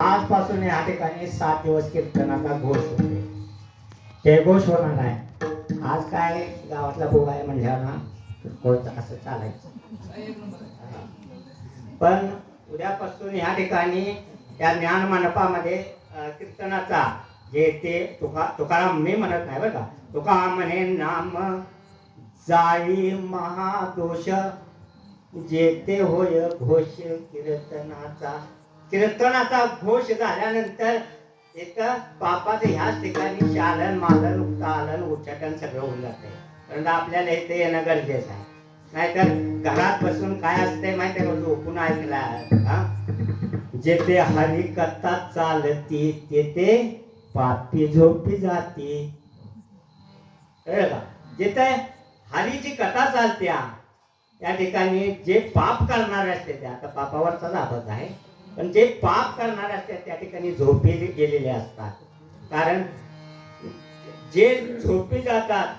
आजपासून या ठिकाणी सात दिवस कीर्तनाचा घोष होते ते घोष होणार आहे. आज काय गावातला भोग आहे म्हणल्यावर ना घोष असं चालायचं. पण उद्यापासून या ठिकाणी या ज्ञान मंडपामध्ये कीर्तनाचा जे ते तुका तुकाराम मी म्हणत नाही बरं का तुका म्हणे नाम जाई महादोष जेते होय घोष कीर्तनाचा. कीर्तनाचा घोष झाल्यानंतर एक पापाचं ह्याच ठिकाणी शालन मालन उक्तालन उच्चाटन सगळं होऊन जाते. कारण आपल्याला इथे येणं गरजेचं आहे. नाहीतर घरात बसून काय असते माहिती आहे का? झोपून ऐकला हा? जेथे हरी कथा चालती तेथे पापी झोपी जाती. का? जिथे हरीची कथा चालत्या त्या ठिकाणी जे पाप करणारे असते ते आता पापावरचा आबद आहे. पण जे पाप करणारे असतात त्या ठिकाणी झोपेले गेलेले असतात. कारण जे झोपी जातात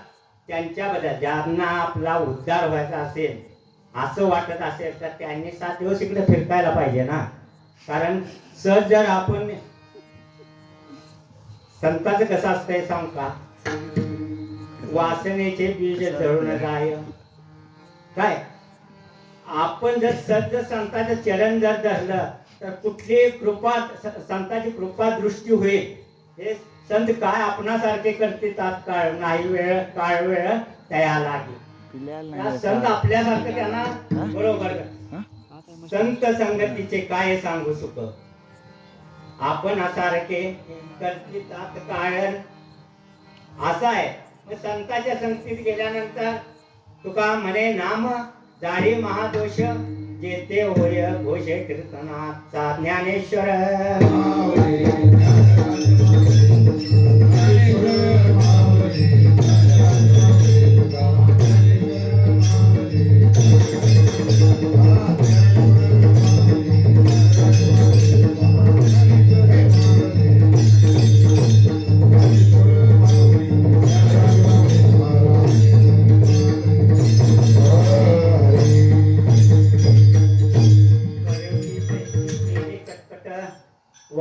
त्यांच्याबद्दल ज्यांना आपला उद्धार व्हायचा असेल असं वाटत असेल तर त्यांनी सात दिवस इकडे फिरकायला पाहिजे ना. कारण सहज जर आपण संतांचं कसं असतंय सांग का? वासनेचे बीज जळून काय? आपण जर सज्ज संतांचं चरण जर धरलं कुठली कृपा संतांची कृपा दृष्टी होईल हे संत काय आपणासारखे करते तात्काळ नाही वेळ काळ वेळ तया लागे संत आपल्यासारखं त्यांना बरोबर संत संगतीचे काय सांगू सुख? आपण सारखे करते तात्काळ असं आहे. मग संतांच्या संगतीत गेल्यानंतर तुका म्हणे नाम जाळी महादोष जेते होय घोष कीर्तनाचा ज्ञानेश्वर.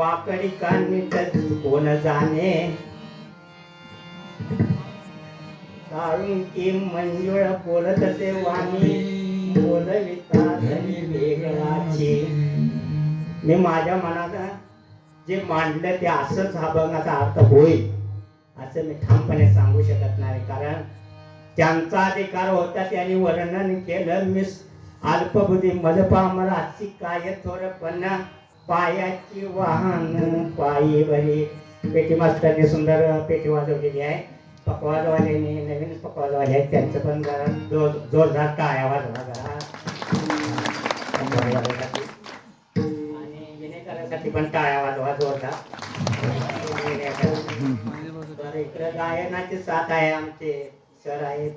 वाकडी काढणी कोण जाणे? काढून की मंजुळ बोलत ते वाणी बोलविता धनी वेगळाची. मी माझ्या मनात जे मांडलं ते असंच हा बघण्याचा अर्थ होईल असं मी ठामपणे सांगू शकत नाही. कारण त्यांचा अधिकार होता त्यांनी वर्णन केलं. मी अल्पबुद्धी मला अशी काय थोरपण पायाची वाहन पायी बरी पेटी मास्तरने सुंदर पेटी वाजवलेली आहे. पकवाजवाल्याने नवीन पकवाजवाले आहेत. त्यांचं पण जरा जोर जोरदार टाळ्या वाजवा जरा. आणि विनेकरांसाठी पण टाळ्या वाजवा जोरदार. तर इकडे गायनाचे साथ आहे आमचे. सर आहेत.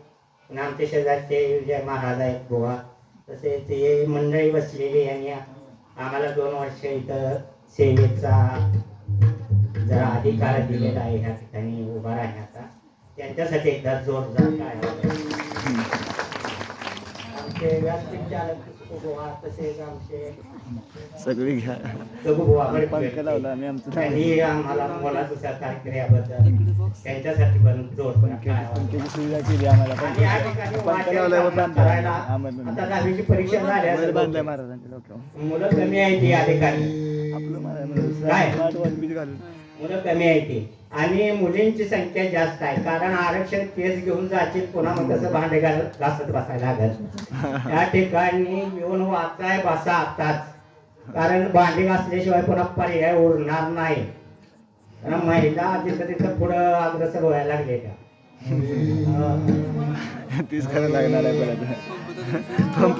आमचे शेजारचे विजय महाराज आहेत गोवा तसेच हे मंडळी बसलेली यांनी आम्हाला दोन वर्ष इथं सेवेचा जरा अधिकार दिलेला आहे ह्या ठिकाणी उभा राहण्याचा. त्यांच्यासाठी एकदा जोरदार काय आमचे व्यासपीठ चालक गोवा तसेच आमचे सगळी घ्या. पंख. लावला आणि आमचं त्यांनी आम्हाला मोलाचं सहकार्य केल्याबद्दल त्यांच्यासाठी पण पंख्याची सुविधा केली आम्हाला. आणि या ठिकाणी पंख वाचन दहावीची परीक्षा बांधलाय. महाराजांच्या डोक्यावर. मुलं कमी आहे ती या ठिकाणी. आपलं महाराज काय? घालून. मुलं कमी आहे ती. आणि मुलींची संख्या जास्त आहे. कारण आरक्षण केस घेऊन जायचे पुन्हा मग कसं भांडे घालत घासत बसायला लागत त्या ठिकाणी येऊन वाचाय बसा आताच. कारण भांडी घासल्याशिवाय पुन्हा पर्याय उरणार नाही. कारण महिला तिथं तिथं पुढं अग्रसर व्हायला लागले अं, तीच करायला लागणार आहे परत. Pump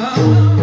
love.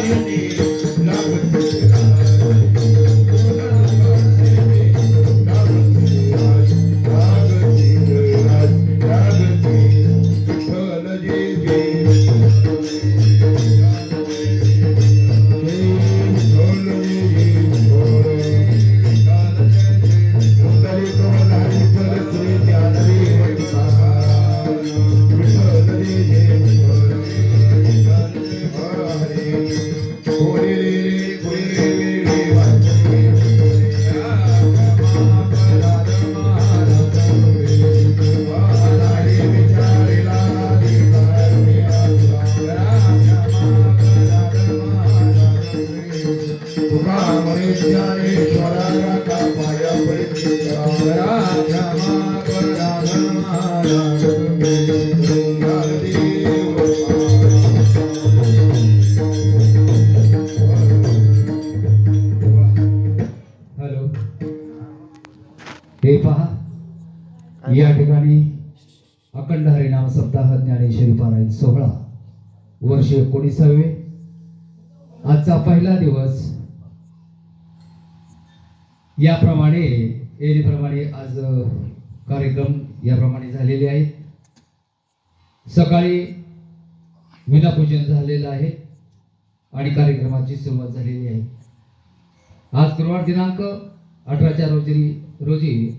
you. हे पहा. या ठिकाणी अखंड हरिनाम सप्ताह ज्ञानेश्वरी पारायण सोहळा वर्ष एकोणीसावे. आजचा पहिला दिवस याप्रमाणे एरीप्रमाणे आज कार्यक्रम याप्रमाणे झालेले आहेत. सकाळी विनापूजन झालेलं आहे आणि कार्यक्रमाची सुरुवात झालेली आहे. आज गुरुवार दिनांक अठराच्या रोजी रोजी